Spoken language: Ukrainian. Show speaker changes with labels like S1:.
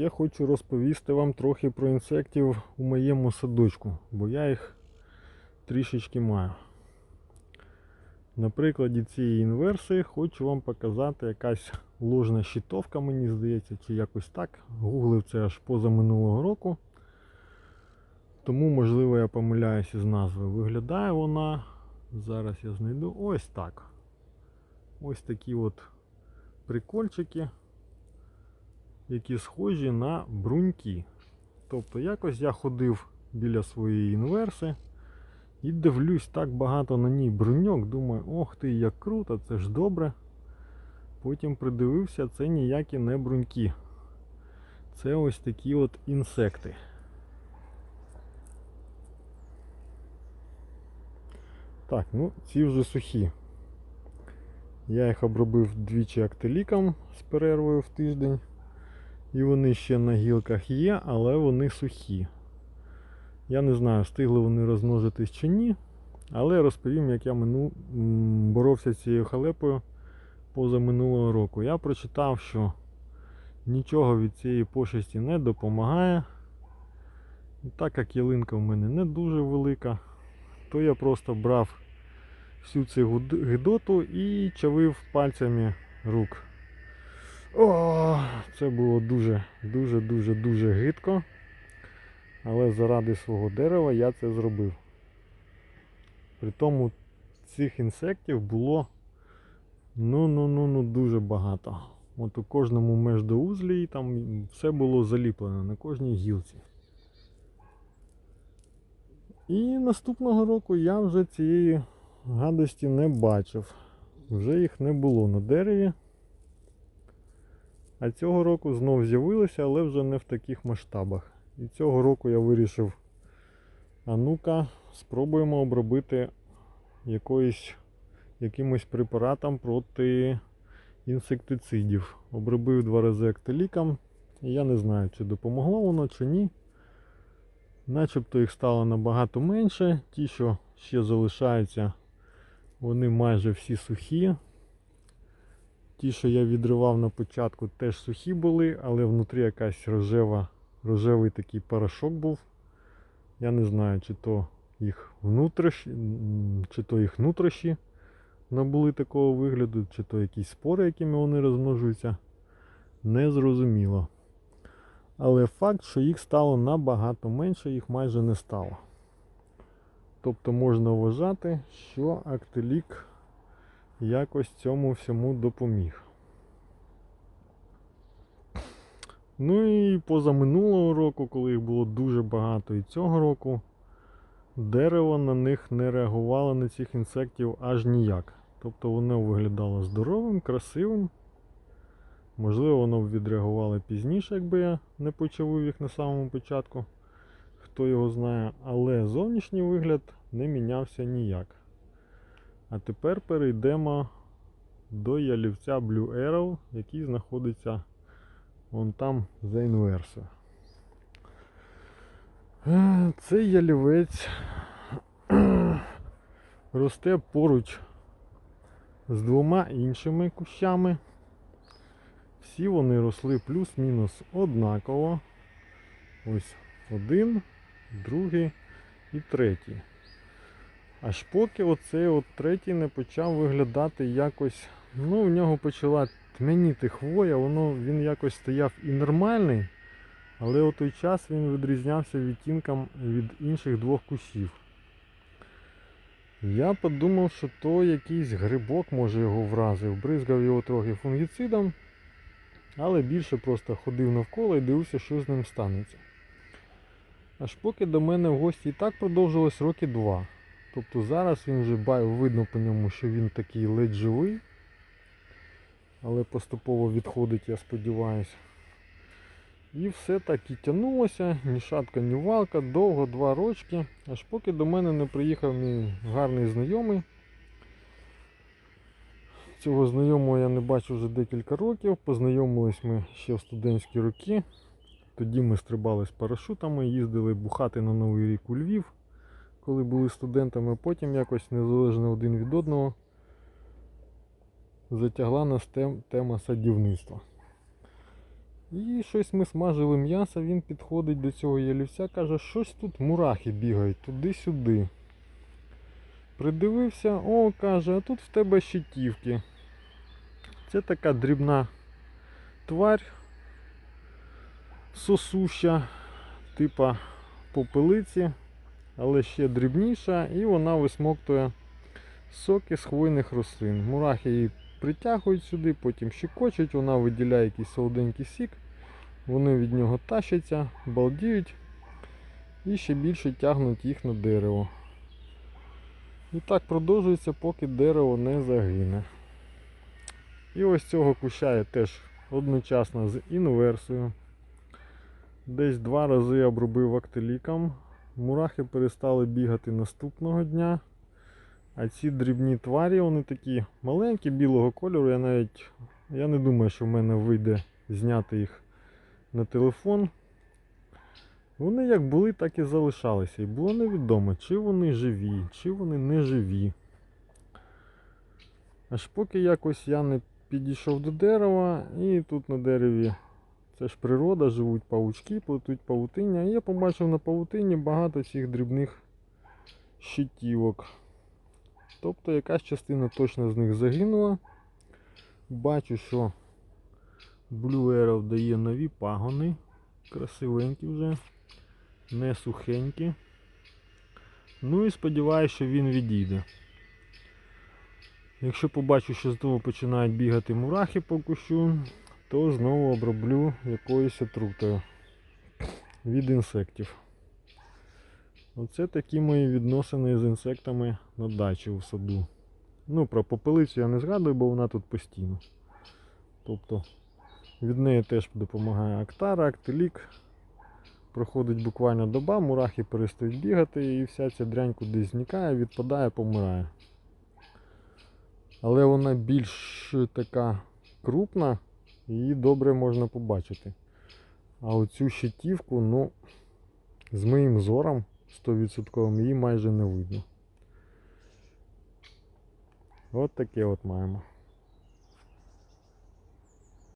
S1: ще хочу розповісти вам трохи про інсектів у моєму садочку, бо я їх трішечки маю. На прикладі цієї інверсії хочу вам показати якась ложна щитовка, мені здається, чи якось так. Гуглив це аж поза минулого року. Тому, можливо, я помиляюся з назвою. Виглядає вона. Зараз я знайду ось так. Ось такі от прикольчики, які схожі на бруньки. Тобто якось я ходив біля своєї інверси і дивлюсь так багато на ній бруньок. Думаю, ох ти, як круто, це ж добре. Потім придивився, це ніякі не бруньки. Це ось такі от інсекти. Так, ну ці вже сухі. Я їх обробив двічі актиліком з перервою в тиждень. І вони ще на гілках є, але вони сухі. Я не знаю, встигли вони розмножитись чи ні. Але розповім, як я мину... боровся з цією халепою поза минулого року. Я прочитав, що нічого від цієї пошесті не допомагає. І так як ялинка в мене не дуже велика, то я просто брав всю цю гидоту і чавив пальцями рук. О, це було дуже, дуже, дуже, дуже гидко. Але заради свого дерева я це зробив. При тому цих інсектів було ну ну ну ну дуже багато. От у кожному междоузлі там все було заліплено на кожній гілці. І наступного року я вже цієї гадості не бачив. Вже їх не було на дереві. А цього року знов з'явилися, але вже не в таких масштабах. І цього року я вирішив, а ну-ка, спробуємо обробити якоюсь, якимось препаратом проти інсектицидів. Обробив два рази актиліком. Я не знаю, чи допомогло воно, чи ні. Начебто їх стало набагато менше. Ті, що ще залишаються, вони майже всі сухі. Ті, що я відривав на початку, теж сухі були, але внутрі якась рожева, рожевий такий порошок був. Я не знаю, чи то їх внутрішні, чи то їх нутрощі набули такого вигляду, чи то якісь спори, якими вони розмножуються. Не зрозуміло. Але факт, що їх стало набагато менше, їх майже не стало. Тобто можна вважати, що актилік якось цьому всьому допоміг. Ну і поза минулого року, коли їх було дуже багато, і цього року дерево на них не реагувало на цих інсектів аж ніяк. Тобто воно виглядало здоровим, красивим. Можливо, воно б відреагувало пізніше, якби я не почавив їх на самому початку. Хто його знає, але зовнішній вигляд не мінявся ніяк. А тепер перейдемо до ялівця Blue Arrow, який знаходиться вон там за інверсою. Е, Цей ялівець росте поруч з двома іншими кущами. Всі вони росли плюс-мінус однаково. Ось один, другий і третій. Аж поки оцей от третій не почав виглядати якось. Ну, в нього почала тьмяніти хвоя, воно він якось стояв і нормальний, але у той час він відрізнявся відтінком від інших двох кущів. Я подумав, що то якийсь грибок може його вразив, бризгав його трохи фунгіцидом, але більше просто ходив навколо і дивився, що з ним станеться. Аж поки до мене в гості і так продовжилось роки два. Тобто зараз він вже видно по ньому, що він такий ледь живий. Але поступово відходить, я сподіваюся. І все так і тягнулося, ні шатка, ні валка, довго, два рочки, аж поки до мене не приїхав мій гарний знайомий. Цього знайомого я не бачу вже декілька років. Познайомились ми ще в студентські роки. Тоді ми стрибали з парашутами, їздили бухати на Новий рік у Львів, коли були студентами. Потім якось незалежно один від одного затягла нас тем- тема садівництва. І щось ми смажили м'ясо, він підходить до цього ялівця, каже, щось тут мурахи бігають туди-сюди. Придивився, о, каже, а тут в тебе щитівки. Це така дрібна тварь сосуща, типа попелиці, але ще дрібніша, і вона висмоктує соки з хвойних рослин. Мурахи її притягують сюди, потім щекочуть, вона виділяє якийсь солоденький сік, вони від нього тащаться, балдіють і ще більше тягнуть їх на дерево. І так продовжується, поки дерево не загине. І ось цього куща я теж одночасно з інверсією. Десь два рази обробив актиліком. Мурахи перестали бігати наступного дня. А ці дрібні тварі, вони такі маленькі, білого кольору. Я навіть я не думаю, що в мене вийде зняти їх на телефон. Вони як були, так і залишалися. І було невідомо, чи вони живі, чи вони не живі. Аж поки якось я не підійшов до дерева, і тут на дереві це ж природа, живуть павучки, плетуть павутиння. Я побачив на павутині багато цих дрібних щитівок. Тобто якась частина точно з них загинула. Бачу, що Blue дає нові пагони. Красивенькі вже, не сухенькі. Ну і сподіваюся, що він відійде. Якщо побачу, що знову починають бігати мурахи по кущу, то знову оброблю якоюсь отрутою від інсектів. Оце такі мої відносини з інсектами на дачі у саду. Ну, про попелицю я не згадую, бо вона тут постійно. Тобто від неї теж допомагає Актара, Актилік. Проходить буквально доба, мурахи перестають бігати і вся ця дрянь кудись зникає, відпадає, помирає. Але вона більш така крупна, її добре можна побачити. А оцю щитівку, ну, з моїм зором 100% її майже не видно. От таке от маємо.